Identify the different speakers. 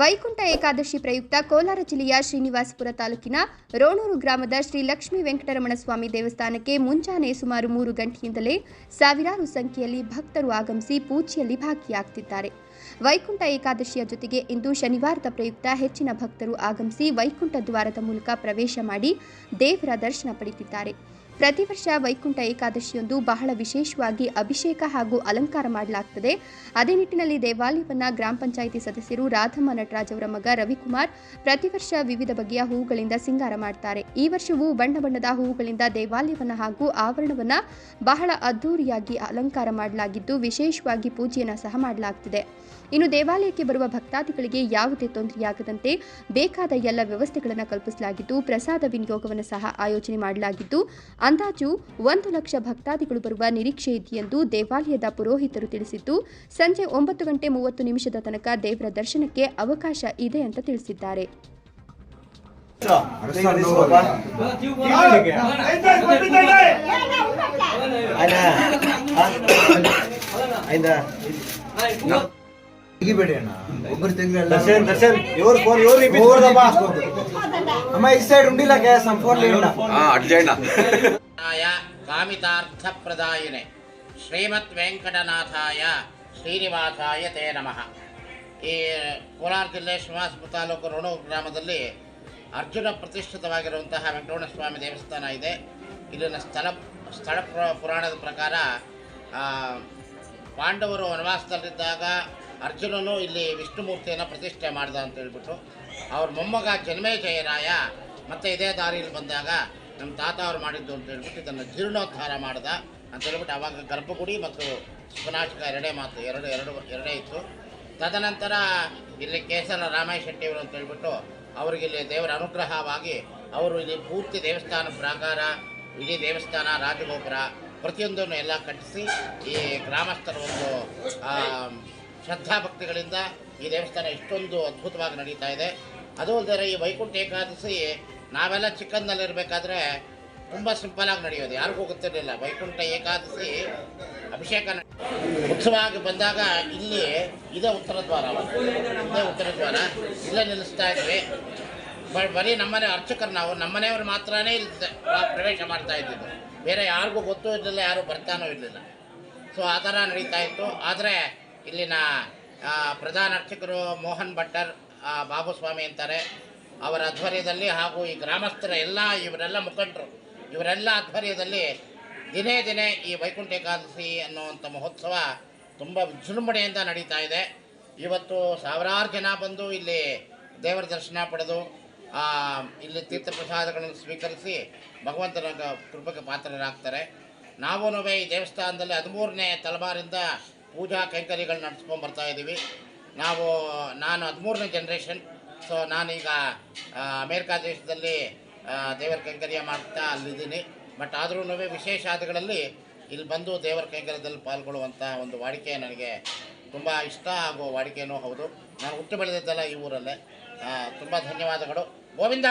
Speaker 1: ವೈಕುಂಠ ಏಕಾದಶಿ ಪ್ರಯುಕ್ತ ಕೋಲಾರ ಜಿಲ್ಲೆಯ ಶ್ರೀನಿವಾಸಪುರ ತಾಲೂಕಿನ ರೋಣೂರು ಗ್ರಾಮದ ಶ್ರೀ ಲಕ್ಷ್ಮೀ ವೆಂಕಟರಮಣ ಸ್ವಾಮಿ ದೇವಸ್ಥಾನಕ್ಕೆ ಮುಂಜಾನೆ ಸುಮಾರು ಮೂರು ಗಂಟೆಯಿಂದಲೇ ಸಾವಿರಾರು ಸಂಖ್ಯೆಯಲ್ಲಿ ಭಕ್ತರು ಆಗಮಿಸಿ ಪೂಜೆಯಲ್ಲಿ ಭಾಗಿಯಾಗ್ತಿದ್ದಾರೆ ವೈಕುಂಠ ಏಕಾದಶಿಯ ಜೊತೆಗೆ ಇಂದು ಶನಿವಾರದ ಪ್ರಯುಕ್ತ ಹೆಚ್ಚಿನ ಭಕ್ತರು ಆಗಮಿಸಿ ವೈಕುಂಠ ದ್ವಾರದ ಮೂಲಕ ಪ್ರವೇಶ ಮಾಡಿ ದೇವರ ದರ್ಶನ ಪಡೆದಿದ್ದಾರೆ ಪ್ರತಿ ವರ್ಷ ವೈಕುಂಠ ಏಕಾದಶಿಯೊಂದು ಬಹಳ ವಿಶೇಷವಾಗಿ ಅಭಿಷೇಕ ಹಾಗೂ ಅಲಂಕಾರ ಮಾಡಲಾಗ್ತದೆ. ಅದೇ ನಿಟ್ಟಿನಲ್ಲಿ ದೇವಾಲಯವನ್ನು ಗ್ರಾಮ ಪಂಚಾಯಿತಿ ಸದಸ್ಯರು ರಾಧಮ್ಮ ನಟರಾಜ್ ಅವರ ಮಗ ರವಿಕುಮಾರ್ ಪ್ರತಿ ವರ್ಷ ವಿವಿಧ ಬಗೆಯ ಹೂವುಗಳಿಂದ ಸಿಂಗಾರ ಮಾಡ್ತಾರೆ. ಈ ವರ್ಷವೂ ಬಣ್ಣ ಬಣ್ಣದ ಹೂವುಗಳಿಂದ ದೇವಾಲಯವನ್ನು ಹಾಗೂ ಆವರಣವನ್ನು ಬಹಳ ಅದ್ಧೂರಿಯಾಗಿ ಅಲಂಕಾರ ಮಾಡಲಾಗಿದ್ದು, ವಿಶೇಷವಾಗಿ ಪೂಜೆಯನ್ನು ಸಹ ಮಾಡಲಾಗ್ತಿದೆ. ಇನ್ನು ದೇವಾಲಯಕ್ಕೆ ಬರುವ ಭಕ್ತಾದಿಗಳಿಗೆ ಯಾವುದೇ ತೊಂದರೆಯಾಗದಂತೆ ಬೇಕಾದ ಎಲ್ಲ ವ್ಯವಸ್ಥೆಗಳನ್ನು ಕಲ್ಪಿಸಲಾಗಿದ್ದು ಪ್ರಸಾದ ವಿನಿಯೋಗವನ್ನು ಸಹ ಆಯೋಜನೆ ಮಾಡಲಾಗಿದ್ದು ಅಂದಾಜು ಒಂದು ಲಕ್ಷ ಭಕ್ತಾದಿಗಳು ಬರುವ ನಿರೀಕ್ಷೆ ಇದೆ ಎಂದು ದೇವಾಲಯದ ಪುರೋಹಿತರು ತಿಳಿಸಿದ್ದು ಸಂಜೆ ಒಂಬತ್ತು ಗಂಟೆ ಮೂವತ್ತು ನಿಮಿಷದ ತನಕ ದೇವರ ದರ್ಶನಕ್ಕೆ ಅವಕಾಶ ಇದೆ ಅಂತ ತಿಳಿಸಿದ್ದಾರೆ
Speaker 2: ತೆಗಿಬೇಡಿ ಅಣ್ಣ. ಒಬ್ಬರು ತೆಗ್ರಿ
Speaker 3: ದರ್ಶನ್ ದರ್ಶನ್ ಇವ್ರ ಫೋನ್ ಇವ್ರು
Speaker 2: ಹೋಗ್ದಪ್ಪ. ಅಮ್ಮ ಈ ಸೈಡ್ ಉಂಡಿಲ್ಲ ಗ್ಯಾಸ್ ನಮ್ಮ ಫೋನ್
Speaker 4: ಹಾ ಅಡ್ಜೈನ ಾಯ
Speaker 5: ಕಾಮಿತಾರ್ಥಪ್ರದಾಯಿನೆ. ಶ್ರೀಮತ್ ವೆಂಕಟನಾಥಾಯ ಶ್ರೀನಿವಾಸಾಯ ತೇ ನಮಃ. ಈ ಕೋಲಾರ ಜಿಲ್ಲೆ ಶ್ರೀನಿವಾಸಪುರ ತಾಲೂಕು ರೋಣು ಗ್ರಾಮದಲ್ಲಿ ಅರ್ಜುನ ಪ್ರತಿಷ್ಠಿತವಾಗಿರುವಂತಹ ವೆಂಕಟರಮಣ ಸ್ವಾಮಿ ದೇವಸ್ಥಾನ ಇದೆ. ಇಲ್ಲಿನ ಸ್ಥಳ ಸ್ಥಳ ಪುರಾಣದ ಪ್ರಕಾರ ಆ, ಪಾಂಡವರು ವನವಾಸದಲ್ಲಿದ್ದಾಗ ಅರ್ಜುನನು ಇಲ್ಲಿ ವಿಷ್ಣುಮೂರ್ತಿಯನ್ನು ಪ್ರತಿಷ್ಠೆ ಮಾಡಿದ ಅಂತ ಹೇಳ್ಬಿಟ್ಟು ಅವ್ರ ಮೊಮ್ಮಗ ಜನ್ಮೇಜಯರಾಯ ಮತ್ತೆ ಇದೇ ದಾರಿಯಲ್ಲಿ ಬಂದಾಗ ನಮ್ಮ ತಾತ ಅವ್ರು ಮಾಡಿದ್ದು ಅಂತ ಹೇಳ್ಬಿಟ್ಟು ಇದನ್ನು ಜೀರ್ಣೋದ್ಧಾರ ಮಾಡ್ದ ಅಂತ ಹೇಳ್ಬಿಟ್ಟು ಅವಾಗ ಗರ್ಭಗುಡಿ ಮತ್ತು ಸುನಾಶಕ ಎರಡೇ ಮಾತು, ಎರಡು ಎರಡು, ಎರಡೇ ಇತ್ತು. ತದನಂತರ ಇಲ್ಲಿ ಕೇಸರ ರಾಮಯ್ಯ ಶೆಟ್ಟಿಯವರು ಅಂತ ಹೇಳ್ಬಿಟ್ಟು ಅವ್ರಿಗೆ ಇಲ್ಲಿ ದೇವರ ಅನುಗ್ರಹವಾಗಿ ಅವರು ಇಲ್ಲಿ ಪೂರ್ತಿ ದೇವಸ್ಥಾನ ಪ್ರಾಕಾರ ಇಡೀ ದೇವಸ್ಥಾನ ರಾಜಗೋಪುರ ಪ್ರತಿಯೊಂದನ್ನು ಎಲ್ಲ ಕಟ್ಟಿಸಿ ಈ ಗ್ರಾಮಸ್ಥರ ಒಂದು ಶ್ರದ್ಧಾಭಕ್ತಿಗಳಿಂದ ಈ ದೇವಸ್ಥಾನ ಇಷ್ಟೊಂದು ಅದ್ಭುತವಾಗಿ ನಡೀತಾ ಇದೆ. ಅದು ಅಲ್ಲದೆ ಈ ವೈಕುಂಠ ಏಕಾದಶಿ, ನಾವೆಲ್ಲ ಚಿಕ್ಕಂದಲ್ಲಿರಬೇಕಾದ್ರೆ ತುಂಬ ಸಿಂಪಲಾಗಿ ನಡೆಯೋದು. ಯಾರಿಗೂ ಗೊತ್ತಿರಲಿಲ್ಲ. ವೈಕುಂಠ ಏಕಾದಶಿ ಅಭಿಷೇಕ ಉತ್ಸವ ಆಗಿ ಬಂದಾಗ ಇಲ್ಲಿ ಇದೇ ಉತ್ತರ ದ್ವಾರ. ಇದೇ ಉತ್ತರ ದ್ವಾರ. ಇಲ್ಲೇ ನಿಲ್ಲಿಸ್ತಾ ಇದ್ವಿ. ಬ- ಬರೀ ನಮ್ಮನೆ ಅರ್ಚಕರು ನಾವು. ನಮ್ಮನೆಯವರು ಮಾತ್ರನೇ ಇಲ್ಲಿ ಪ್ರವೇಶ ಮಾಡ್ತಾ ಇದ್ದಿದ್ದು. ಬೇರೆ ಯಾರಿಗೂ ಗೊತ್ತೂ ಇರಲಿಲ್ಲ, ಯಾರು ಬರ್ತಾನೂ ಇರಲಿಲ್ಲ. ಸೊ ಆ ಥರ ನಡೀತಾ ಇತ್ತು. ಆದರೆ ಇಲ್ಲಿನ ಪ್ರಧಾನ ಅರ್ಚಕರು ಮೋಹನ್ ಭಟ್ಟರ್ ಬಾಬುಸ್ವಾಮಿ ಅಂತಾರೆ. ಅವರ ಆಧ್ವರ್ಯದಲ್ಲಿ ಹಾಗೂ ಈ ಗ್ರಾಮಸ್ಥರ ಎಲ್ಲ, ಇವರೆಲ್ಲ ಮುಖಂಡರು, ಇವರೆಲ್ಲ ಆಧ್ವರ್ಯದಲ್ಲಿ ದಿನೇ ದಿನೇ ಈ ವೈಕುಂಠ ಏಕಾದಶಿ ಅನ್ನುವಂಥ ಮಹೋತ್ಸವ ತುಂಬ ವಿಜೃಂಭಣೆಯಿಂದ ನಡೀತಾ ಇದೆ. ಇವತ್ತು ಸಾವಿರಾರು ಜನ ಬಂದು ಇಲ್ಲಿ ದೇವರ ದರ್ಶನ ಪಡೆದು ಇಲ್ಲಿ ತೀರ್ಥ ಪ್ರಸಾದಗಳನ್ನು ಸ್ವೀಕರಿಸಿ ಭಗವಂತನ ಕೃಪಕ್ಕೆ ಪಾತ್ರರಾಗ್ತಾರೆ. ನಾವು ಈ ದೇವಸ್ಥಾನದಲ್ಲಿ ಹದಿಮೂರನೇ ತಲೆಮಾರಿಂದ ಪೂಜಾ ಕೈಂಕರ್ಯಗಳು ನಡೆಸ್ಕೊಂಡು ಬರ್ತಾ ಇದ್ದೀವಿ ನಾವು, ನಾನು ಹದಿಮೂರನೇ ಜನ್ರೇಷನ್ ಸೊ ನಾನೀಗ ಅಮೇರಿಕಾ ದೇಶದಲ್ಲಿ ದೇವರ ಕೈಂಕರ್ಯ ಮಾಡ್ತಾ ಅಲ್ಲಿದ್ದೀನಿ. ಬಟ್ ಆದ್ರೂ ವಿಶೇಷ ಆದಿಗಳಲ್ಲಿ ಇಲ್ಲಿ ಬಂದು ದೇವರ ಕೈಂಕರ್ಯದಲ್ಲಿ ಪಾಲ್ಗೊಳ್ಳುವಂಥ ಒಂದು ವಾಡಿಕೆ ನನಗೆ ತುಂಬ ಇಷ್ಟ ಆಗುವ ವಾಡಿಕೆಯೂ ಹೌದು. ನಾನು ಹುಟ್ಟು ಬೆಳೆದಿದ್ದಲ್ಲ ಈ ಊರಲ್ಲೇ. ತುಂಬ ಧನ್ಯವಾದಗಳು. ಗೋವಿಂದ!